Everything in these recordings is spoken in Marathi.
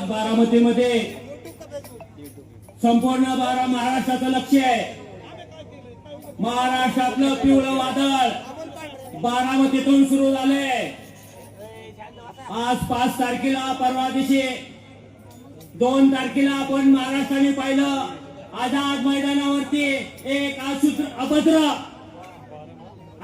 आज बारामतीमध्ये संपूर्ण बारा महाराष्ट्राचं लक्ष आहे. महाराष्ट्रातलं पिवळं वादळ बारामतीतून सुरू झाले आज पाच तारखेला परवा दिवशी दोन तारखेला आपण महाराष्ट्राने पाहिलं आझाद मैदानावरती एक असूत्र अभद्र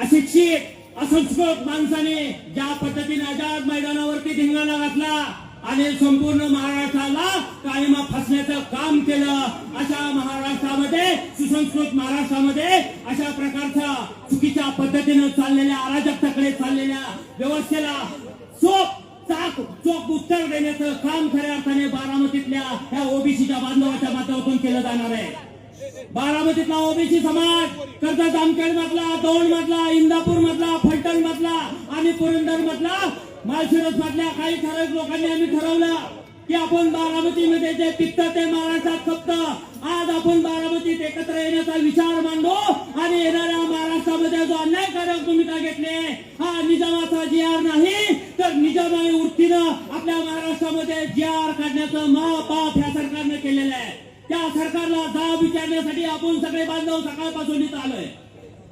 अशिक्षित असंस्कृत माणसाने ज्या पद्धतीने आझाद मैदानावरती धिंगाणा घातला आणि संपूर्ण महाराष्ट्राला कायमा फसण्याचं काम केलं. अशा महाराष्ट्रामध्ये सुसंस्कृत महाराष्ट्रामध्ये अशा प्रकारच्या चुकीच्या पद्धतीनं चाललेल्या अराजकताकडे चाललेल्या व्यवस्थेला चोख चाक चोख उत्तर देण्याचं काम खऱ्या अर्थाने बारामतीतल्या ह्या ओबीसीच्या बांधवाच्या माध्यमातून केलं जाणार आहे. बारामतीतला ओबीसी समाज कर्जत जामखेड मधला दौंड मधला इंदापूर मधला फलटण मधला आणि पुरंदर मधला माळशिरस मधल्या काही ठराविक लोकांनी आम्ही ठरवलं की आपण बारामतीमध्ये जे पित्त ते महाराष्ट्रात फक्त आज आपण बारामतीत एकत्र येण्याचा विचार मांडू आणि येणाऱ्या महाराष्ट्रामध्ये जो अन्यायकारक भूमिका घेतले हा निजामाचा जी आर नाही तर निजामाने वृत्तीनं आपल्या महाराष्ट्रामध्ये जी आर काढण्याचं महापाप ह्या सरकारनं केलेलं आहे. त्या सरकारला जाब विचारण्यासाठी आपण सगळे बांधव सकाळपासून इथं आलोय.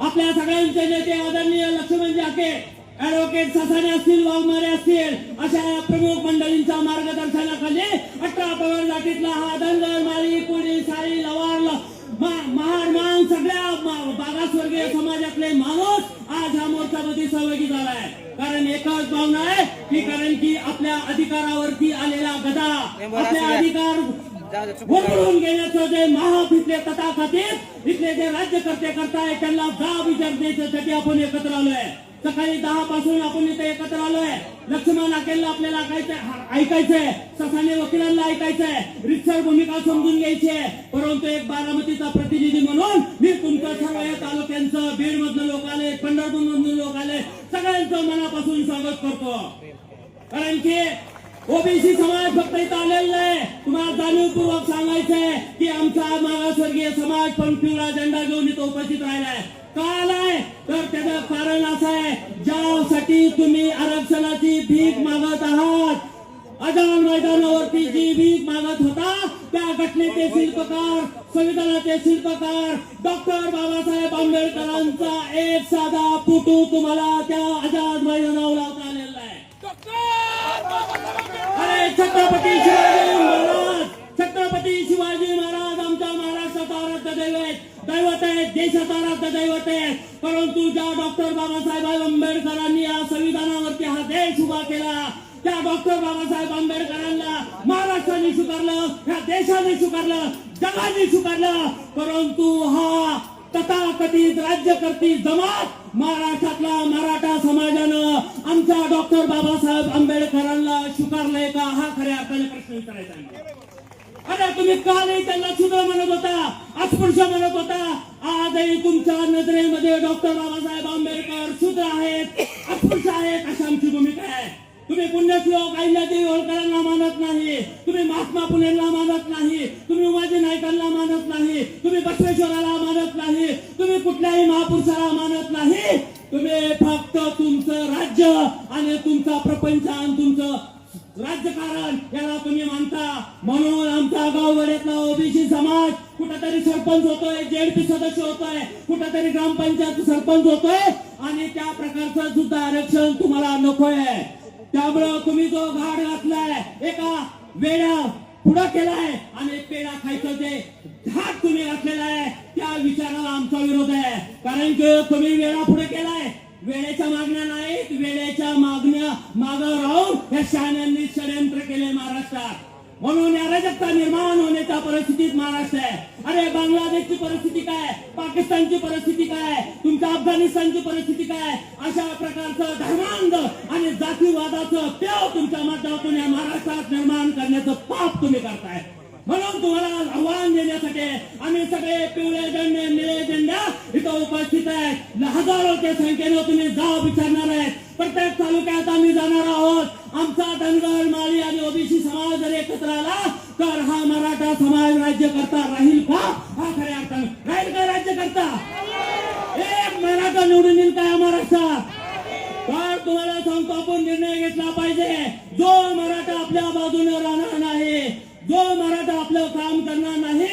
आपल्या सगळ्यांचे नेते आदरणीय लक्ष्मण जाके ऍडव्होकेट ससाने असतील वाघमारे असतील अशा या प्रमुख मंडळींच्या मार्गदर्शनाखाली अठरा पवार जातीतला हा धनगर माळी कोळी साळी लवार महार मांग सगळ्या मागासवर्गीय समाजातले माणूस आज ह्या मोर्चामध्ये सहभागी झालाय. कारण एकच भावना आहे की कारण की आपल्या अधिकारावरती आलेला गदा आपले अधिकार वळवून घेण्याचं जे महाप इथले तथाकथित इथले जे राज्यकर्ते करताय त्यांना जाब विचारण्यासाठी आपण एकत्र आलोय. सकाळी दहा पासून आपण इथे एकत्र आलोय. लक्ष्मण अकेलला आपल्याला ऐकायचंय. ऐकायचंय. ससाने वकिलांना ऐकायचंय. रितसर भूमिका समजून घ्यायची आहे परंतु एक बारामतीचा प्रतिनिधी म्हणून मी तुमच्या सर्व या तालुक्यांचं बीड मधनं लोक आले पंढरपूर मधून लोक आले सगळ्यांचं मनापासून स्वागत करतो. कारण की ओबीसी समाज फक्त इथं आलेला नाही. तुम्हाला जाणीवपूर्वक सांगायचंय की आमचा मागासवर्गीय समाज पण पिवळा झेंडा घेऊन इथं उपस्थित राहिलाय. का आलाय तर त्याचं कारण असं आहे ज्यासाठी तुम्ही आरक्षणाची भीक मागत आहात. अजान मैदानावरती जी भीक मागत होता त्या घटनेचे शिल्पकार संविधानाचे शिल्पकार डॉक्टर बाबासाहेब आंबेडकरांचा एक साधा फोटो तुम्हाला त्या आझाद मैदानावर लावता आलेला आहे. अरे छत्रपती शिवाजी महाराज छत्रपती शिवाजी महाराज दैवत दैवत आहे देशाचा आराध्य दैवत आहे. परंतु ज्या डॉक्टर बाबासाहेब आंबेडकरांनी या संविधानावरती हा देश उभा केला त्या डॉक्टर बाबासाहेब आंबेडकरांना महाराष्ट्राने स्वीकारलं या देशाने स्वीकारलं जगाने स्वीकारलं. परंतु हा तथाकथित राज्यकर्ती जमात महाराष्ट्रातला मराठा समाजानं आमच्या डॉक्टर बाबासाहेब आंबेडकरांना स्वीकारलंय का? हा खऱ्या अर्थाने प्रश्न विचारायचा आहे. अरे तुम्ही का नाही त्यांना शूद्र म्हणत होता? अस्पृश्य म्हणत होता? आजही तुमच्या नजरेमध्ये डॉक्टर बाबासाहेब आंबेडकर शूद्र आहेत. अस्पृश्य आहेत अशी आमची भूमिका आहे तुम्ही पुण्यश्लोक अहिल्यादेवी होळकरांना मानत नाही. तुम्ही महात्मा फुलेंना मानत नाही. तुम्ही उमाजी नायकांना मानत नाही. तुम्ही बसवेश्वराला मानत नाही. तुम्ही कुठल्याही महापुरुषाला मानत नाही. तुम्ही फक्त तुमचं राज्य आणि तुमचा प्रपंच आणि तुमचं राजकारण या होतोय सदस्य होतोय कुठेतरी ग्रामपंचायत सरपंच होतोय आणि त्या प्रकारचं सुद्धा आरक्षण तुम्हाला नकोय. त्यामुळं तुम्ही जो घाट घातलाय एका वेळा पुढं केलाय आणि पेढा खायचं जे घाट तुम्ही घातलेला आहे त्या विचाराला आमचा विरोध आहे. कारण की तुम्ही वेळा पुढे केलाय. वेळेच्या मागण्या नाहीत वेळेच्या मागण्या माग राहून या शहाण्यांनी षडयंत्र केले महाराष्ट्रात. म्हणून या निर्माण होण्याच्या परिस्थितीत महाराष्ट्र आहे. अरे बांगलादेशची परिस्थिती काय? पाकिस्तानची परिस्थिती काय? तुमच्या अफगाणिस्तानची परिस्थिती काय? अशा प्रकारचं धर्मांध आणि जातीवादाचं पेव तुमच्या माध्यमातून या महाराष्ट्रात निर्माण करण्याचं पाप तुम्ही करताय. म्हणून तुम्हाला आव्हान देण्यासाठी आम्ही सगळे पिवळे झेंडे निळे झेंडा इथं उपस्थित आहेत. हजारोच्या संख्येनं तुम्ही जाब विचारणार आहेत. प्रत्येक तालुक्यात आम्ही जाणार आहोत. आमचा धनगर माळी आणि ओबीसी समाज जर एकत्र आला तर हा मराठा समाज राज्य करता राहील का? हा खऱ्या अर्थानं. राहील का राज्य करता? एक मराठा निवडून येईल काय महाराष्ट्रात तर तुम्हाला सांगतो आपण निर्णय घेतला पाहिजे. जो मराठा आपल्या बाजूने राहणार नाही जो मराठा आपलं काम करणार नाही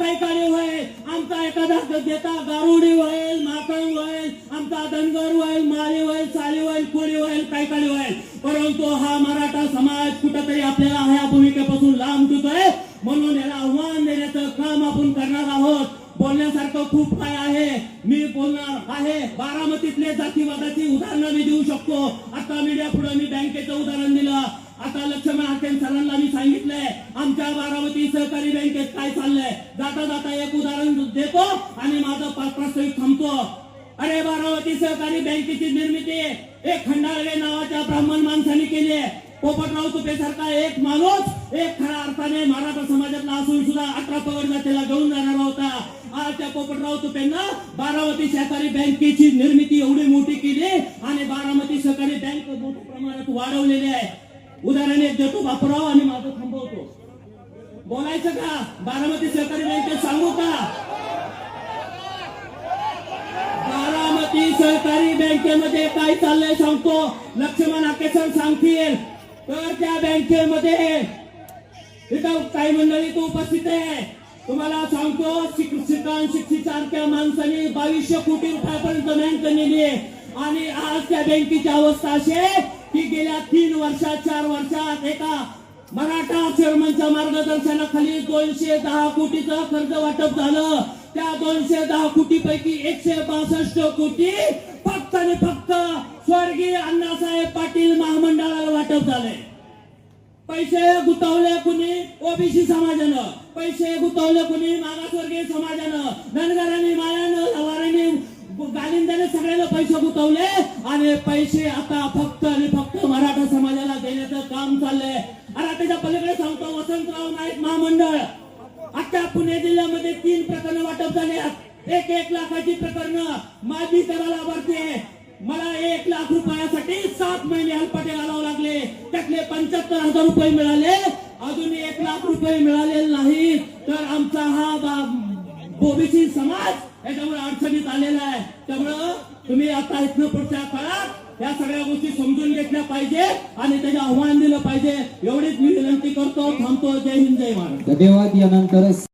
आता देता गारुडी होईल माकंग होईल आमचा धनगर होईल माळी होईल साली होईल कोळी होईल कायकाळी होईल परंतु हा मराठा समाज कुठंतरी आपल्याला ह्या भूमिकेपासून लांब ठेवतोय? म्हणून याला आव्हान देण्याचं काम आपण करणार आहोत. बोलण्यासारखं खूप काय आहे. मी बोलणार आहे. बारामतीतले जातीवादाची उदाहरणं मी देऊ शकतो. आता मीडिया पुढे मी बँकेचं उदाहरण दिलं. आता लक्ष्मण हाकेन सरांना मी सांगितलंय आमच्या बारामती सहकारी बँकेत काय चाललंय? जाता जाता एक उदाहरण देतो आणि माझं पा- प्रास्ताविक थांबतो. अरे बारामती सहकारी बँकेची निर्मिती एक खंडाळवे नावाच्या ब्राह्मण माणसाने केली आहे. पोपटराव तुपे सारखा एक माणूस एक खऱ्या अर्थाने मराठा समाजातला असून सुद्धा अठरा पगड जातीला घेऊन जाणारा होता. आज त्या पोपटराव तुपेंना बारामती सहकारी बँकेची निर्मिती एवढी मोठी केली आणि बारामती सहकारी बँक मोठ्या प्रमाणात वाढवलेली आहे. उदाहरण एक देतो बापराव आणि माझं थांबवतो. बोलायचं का? बारामती सहकारी बँकेत सांगू का? बारामती सहकारी बँकेमध्ये काय चाललंय सांगतो. लक्ष्मण आकेशन सांगतील. तर त्या बँकेमध्ये इथं काही मंडळी तो उपस्थित आहे. तुम्हाला सांगतो शिक- शिक्षण शिक्षितांच्या माणसाने बावीसशे कोटी रुपयापर्यंत बँक नेली आणि आज त्या बँकेची अवस्था अशी आहे की गेल्या तीन वर्षात चार वर्षात एका मराठा चेअरमनच्या मार्गदर्शनाखाली दोनशे दहा कोटीचं कर्ज वाटप झालं. त्या दोनशे दहा कोटी पैकी एकशे बासष्ट कोटी फक्त आणि फक्त स्वर्गीय अण्णासाहेब पाटील महामंडळाला वाटप झाले. पैसे गुतवले कुणी? ओबीसी समाजानं. पैसे गुतवले कुणी? मागासवर्गीय समाजानं. धनगरांनी पैसे गुतवले आणि पैसे आता फक्त आणि फक्त मराठा समाजाला देण्याचं काम चाललंय. आणि त्याच्या पलीकडे सांगतो वसंतराव नाईक महामंडळ. आता पुणे जिल्ह्यामध्ये तीन प्रकरण वाटप झाले एक एक लाखाची प्रकरण माझी त्याला लाभार्थी मला एक लाख रुपयासाठी सात महिने हलपाटे घालावे लागले. त्यातले पंच्याहत्तर हजार रुपये मिळाले. अजून एक लाख रुपये मिळालेले नाही तर आमचा हा ओबीसी समाज याच्यामुळे अडचणीत आलेला आहे. त्यामुळं तुम्ही आता इथनं पुढच्या काळात या सगळ्या गोष्टी समजून घेतल्या पाहिजे आणि त्याचे आव्हान दिलं पाहिजे. एवढीच मी विनंती करतो. थांबतो. जय हिंद जय महाराज धन्यवाद. यानंतर